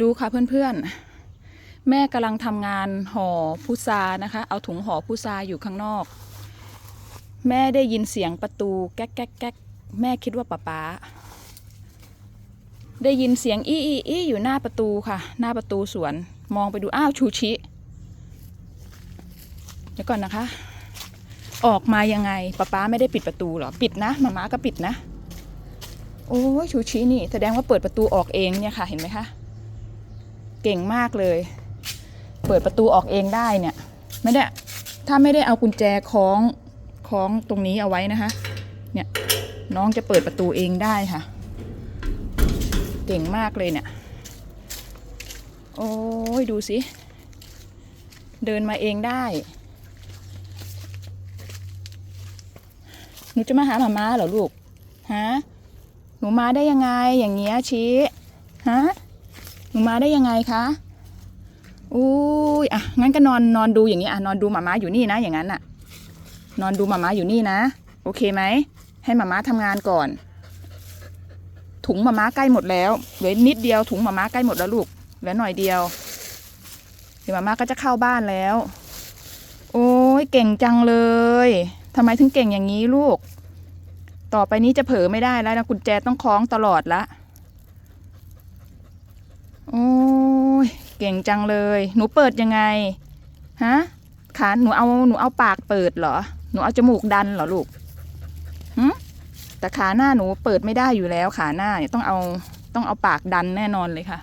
ดูค่ะเพื่อนๆ แม่กำลังทำงานห่อพุทรานะคะ เอาถุงห่อพุทราอยู่ข้างนอก แม่ได้ยินเสียงประตูแก๊กแก๊กแก๊กแม่คิดว่าป๊าป๊าได้ยินเสียงอี้อี้อี้อยู่หน้าประตูค่ะ หน้าประตูสวน มองไปดูอ้าวชูชิ เดี๋ยวก่อนนะคะ ออกมายังไงป๊าป๊าไม่ได้ปิดประตูหรอ ปิดนะมาม่าก็ปิดนะ โอ้ยชูชินี่ แสดงว่าเปิดประตูออกเองเนี่ยค่ะ เห็นไหมคะ เก่งมากเลย เปิดประตูออกเองได้เนี่ย ไม่ได้ถ้าไม่ได้เอากุญแจคล้องคล้องตรงนี้เอาไว้นะคะ เนี่ยน้องจะเปิดประตูเองได้ค่ะ เก่งมากเลยเนี่ย โอ้ยดูสิ เดินมาเองได้ หนูจะมาหาหมาม้าเหรอลูก ฮะ หนูมาได้ยังไงอย่างเงี้ยชี้ ฮะ หนูมาได้ยังไงคะอุ้ยอะงั้นก็นอนนอนดูอย่างนี้อะนอนดูหมาม้าอยู่นี่นะอย่างนั้นอะ นอนดูหมาม้าอยู่นี่นะ โอเคไหมให้หมาม้าทำงานก่อน ถุงหมาม้าใกล้หมดแล้วเหลือนิดเดียวถุงหมาม้าใกล้หมดแล้วลูกเหลือหน่อยเดียวเดี๋ยวหมาม้าก็จะเข้าบ้านแล้ว โอ้ยเก่งจังเลยทำไมถึงเก่งอย่างนี้ลูก ต่อไปนี้จะเผลอไม่ได้แล้วนะกุญแจต้องคล้องตลอดละ โอ้ย เก่งจังเลย หนูเปิดยังไง ฮะ ขา หนูเอา หนูเอาปากเปิดเหรอ หนูเอาจมูกดันเหรอลูกหึแต่ขาหน้าหนูเปิดไม่ได้อยู่แล้ว ขาหน้าเนี่ยต้องเอา ต้องเอาปากดันแน่นอนเลยค่ะ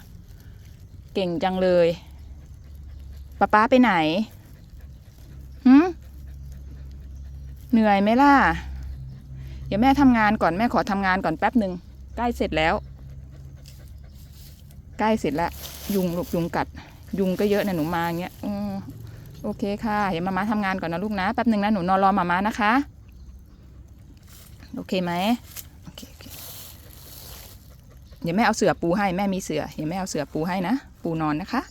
เก่งจังเลยป๊าป๊าไปไหนหึเหนื่อยไหมล่ะ เดี๋ยวแม่ทำงานก่อนแม่ขอทำงานก่อนแป๊บหนึ่งใกล้เสร็จแล้ว ใกล้เสร็จแล้ว ยุงลูกยุงกัด ยุงก็เยอะนะหนูมาอย่างเงี้ยอโอเคค่ะเดี๋ยวมาม่าทำงานก่อนนะลูกนะแป๊บหนึ่งนะหนูนอนรอมาม่านะคะ โอเคไหมโอเคโอเคเดี๋ยวแม่เอาเสือปูให้แม่มีเสือเดี๋ยวแม่เอาเสือปูให้นะปูนอนนะคะ